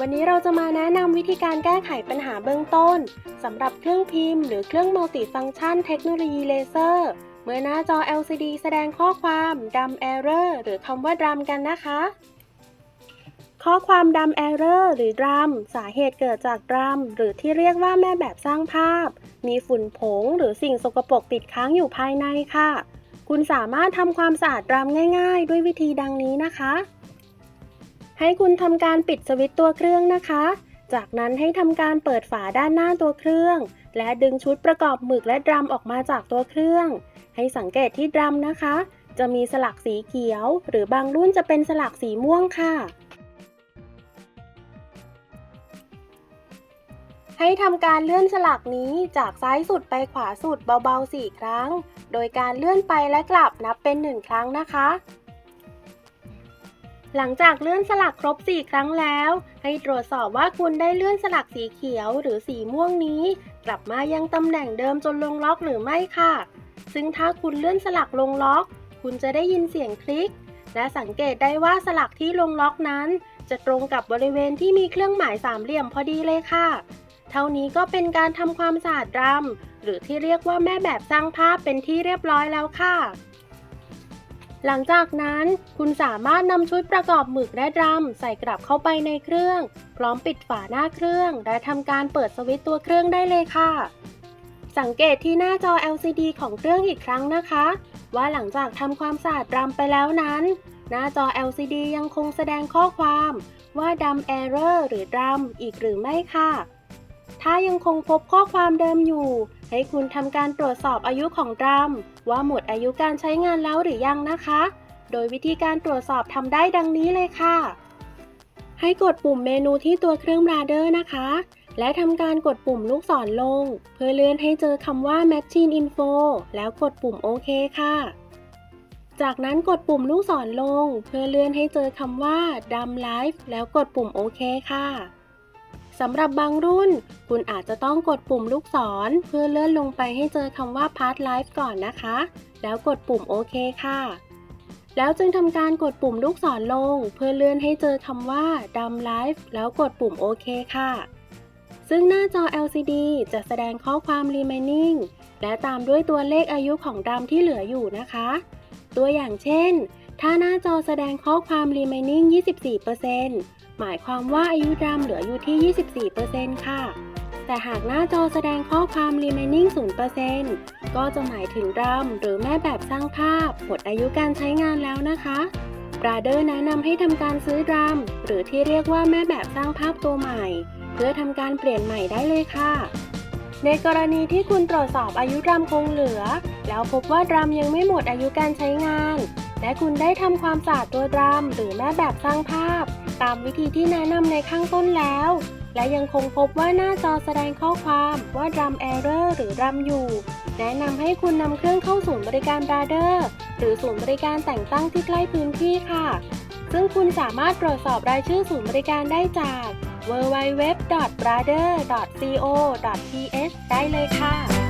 วันนี้เราจะมาแนะนำวิธีการแก้ไขปัญหาเบื้องต้นสำหรับเครื่องพิมพ์หรือเครื่องมัลติฟังก์ชันเทคโนโลยีเลเซอร์เมื่อหน้าจอ LCD แสดงข้อความดำ error หรือคำว่าดำกันนะคะ ข้อความดำ error หรือดำสาเหตุเกิดจากดำหรือที่เรียกว่าแม่แบบสร้างภาพ มีฝุ่นผงหรือสิ่งสกปรกติดค้างอยู่ภายในค่ะ คุณสามารถทำความสะอาดดำง่าย ๆ ด้วยวิธีดังนี้นะคะ ให้คุณทำการปิดสวิตตัวเครื่องนะคะ จากนั้นให้ทำการเปิดฝาด้านหน้าตัวเครื่อง และดึงชุดประกอบหมึกและดรัมออกมาจากตัวเครื่อง ให้สังเกตที่ดรัมนะคะ จะมีสลักสีเขียว หรือบางรุ่นจะเป็นสลักสีม่วงค่ะ ให้ทำการเลื่อนสลักนี้จากซ้ายสุดไปขวาสุดเบาๆ 4 ครั้ง โดยการเลื่อนไปและกลับนับเป็น 1 ครั้งนะคะ หลังจากเลื่อนสลักครบ 4 ครั้งแล้ว ให้ตรวจสอบว่าคุณได้เลื่อนสลักสีเขียวหรือสีม่วงนี้ กลับมายังตำแหน่งเดิมจนลงล็อกหรือไม่ค่ะ ซึ่งถ้าคุณเลื่อนสลักลงล็อก คุณจะได้ยินเสียงคลิก และสังเกตได้ว่าสลักที่ลงล็อกนั้น จะตรงกับบริเวณที่มีเครื่องหมายสามเหลี่ยมพอดีเลยค่ะ เท่านี้ก็เป็นการทำความสะอาดรำหรือที่เรียกว่าแม่แบบสร้างภาพเป็นที่เรียบร้อยแล้วค่ะ หลังจากนั้นคุณสามารถนำชุดประกอบหมึกและดรัมใส่กลับเข้าไปในเครื่อง พร้อมปิดฝาหน้าเครื่อง และทำการเปิดสวิตตัวเครื่องได้เลยค่ะ สังเกตที่หน้าจอ LCD ของเครื่องอีกครั้งนะคะ ว่าหลังจากทำความสะอาดรำไปแล้วนั้น หน้าจอ LCD ยังคงแสดงข้อความว่าดำ error หรือดำอีกหรือไม่ค่ะ ถ้ายังคงพบข้อความเดิมอยู่ ให้คุณทำการตรวจสอบอายุของดรัมว่าหมดอายุการใช้งานแล้วหรือยังนะคะ โดยวิธีการตรวจสอบทำได้ดังนี้เลยค่ะ ให้กดปุ่มเมนูที่ตัวเครื่องบราเดอร์นะคะ และทำการกดปุ่มลูกศรลง เพื่อเลื่อนให้เจอคำว่า Machine Info แล้วกดปุ่มโอเคค่ะ จากนั้นกดปุ่มลูกศรลง เพื่อเลื่อนให้เจอคำว่าดำ Live แล้วกดปุ่มโอเคค่ะ สำหรับบางรุ่น คุณอาจจะต้องกดปุ่มลูกศร เพื่อเลื่อนลงไปให้เจอคำว่า Part Live ก่อนนะคะ แล้วกดปุ่มโอเคค่ะ แล้วจึงทำการกดปุ่มลูกศรลง เพื่อเลื่อนให้เจอคำว่าดำ Live แล้วกดปุ่มโอเคค่ะ ซึ่งหน้าจอ LCD จะแสดงข้อความ Remaining และตามด้วยตัวเลขอายุของดำที่เหลืออยู่นะคะ ตัวอย่างเช่น ถ้าหน้าจอแสดงข้อความ Remaining 24%หมายความว่าอายุดรัมเหลืออยู่ที่ 24%ค่ะ แต่หากหน้าจอแสดงข้อความ remaining 0%ก็จะหมายถึงดรัมหรือแม่แบบสร้างภาพ หมดอายุการใช้งานแล้วนะคะบราเดอร์แนะนำให้ทำการซื้อดรัมหรือที่เรียกว่าแม่แบบสร้างภาพตัวใหม่ เพื่อทำการเปลี่ยนใหม่ได้เลยค่ะ ในกรณีที่คุณตรวจสอบอายุดรัมคงเหลือ แล้วพบว่าดรัมยังไม่หมดอายุการใช้งาน และคุณได้ทำความสะอาดตัวดรัมหรือแม่แบบสร้างภาพ ตามวิธีที่แนะนำในข้างต้นแล้ว และยังคงพบว่าหน้าจอแสดงข้อความว่าดรัม error หรือดรัมอยู่ แนะนำให้คุณนำเครื่องเข้าศูนย์บริการบราเดอร์หรือศูนย์บริการแต่งตั้งที่ใกล้พื้นที่ค่ะ ซึ่งคุณสามารถตรวจสอบรายชื่อศูนย์บริการได้จาก www.brother.co.th ได้เลยค่ะ